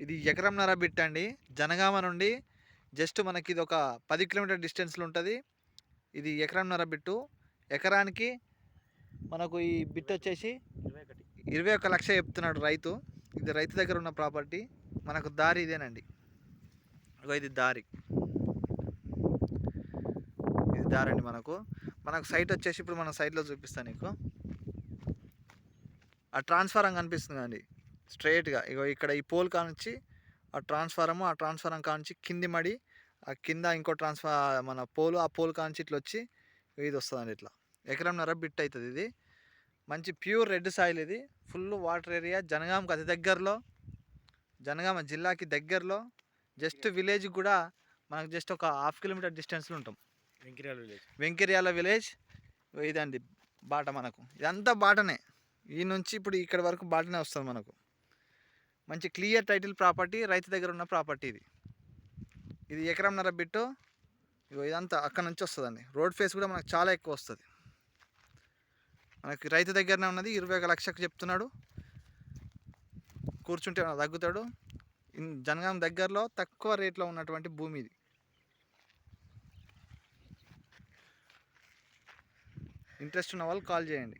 ఇది ఎకరంన్నర బిట్ అండి. జనగామ నుండి జస్ట్ మనకి ఇది ఒక పది కిలోమీటర్ డిస్టెన్స్లో ఉంటుంది. ఇది ఎకరంన్నర బిట్టు. ఎకరానికి మనకు ఈ బిట్ వచ్చేసి ఇరవై ఇరవై ఒక లక్ష చెప్తున్నాడు రైతు. ఇది రైతు దగ్గర ఉన్న ప్రాపర్టీ. మనకు దారి ఇదేనండి. ఇది దారి. ఇది దారి అండి మనకు. మనకు సైట్ వచ్చేసి ఇప్పుడు మన సైట్లో చూపిస్తాను నీకు. ఆ ట్రాన్స్ఫారం కనిపిస్తుంది అండి స్ట్రైట్గా ఇగో ఇక్కడ ఈ పోల్ కానించి ఆ ట్రాన్స్ఫారము ఆ ట్రాన్స్ఫారం కానించి కింది మడి ఆ కింద ఇంకో ట్రాన్స్ఫా మన పోలు ఆ పోల్ కానించి ఇట్లా వచ్చి ఇది వస్తుందండి ఇట్లా ఎకరంన్నర బిట్ అవుతుంది ఇది. మంచి ప్యూర్ రెడ్ సాయిల్ ఇది. Full water area. జనగాంకి అతి దగ్గరలో జనగామ జిల్లాకి దగ్గరలో జస్ట్ విలేజ్ కూడా మనకు జస్ట్ ఒక హాఫ్ కిలోమీటర్ డిస్టెన్స్లో ఉంటాం. వెంకిరాల విలేజ్. వెంకర్యాల విలేజ్ ఇదండి బాట మనకు. ఇదంతా బాటనే. ఈ నుంచి ఇప్పుడు ఇక్కడ వరకు బాటనే వస్తుంది మనకు. మంచి క్లియర్ టైటిల్ ప్రాపర్టీ రైతు దగ్గర ఉన్న ప్రాపర్టీ ఇది. ఇది ఎకరంన్నర బిట్టు ఇగో ఇదంతా అక్కడ నుంచి వస్తుందండి. రోడ్ ఫేస్ కూడా మనకు చాలా ఎక్కువ వస్తుంది. మనకి రైతు దగ్గరనే ఉన్నది ఇరవై ఒక లక్షకు చెప్తున్నాడు. కూర్చుంటే తగ్గుతాడు. జనగాం దగ్గరలో తక్కువ రేట్లో ఉన్నటువంటి భూమి ఇది. ఇంట్రెస్ట్ ఉన్న వాళ్ళు కాల్ చేయండి.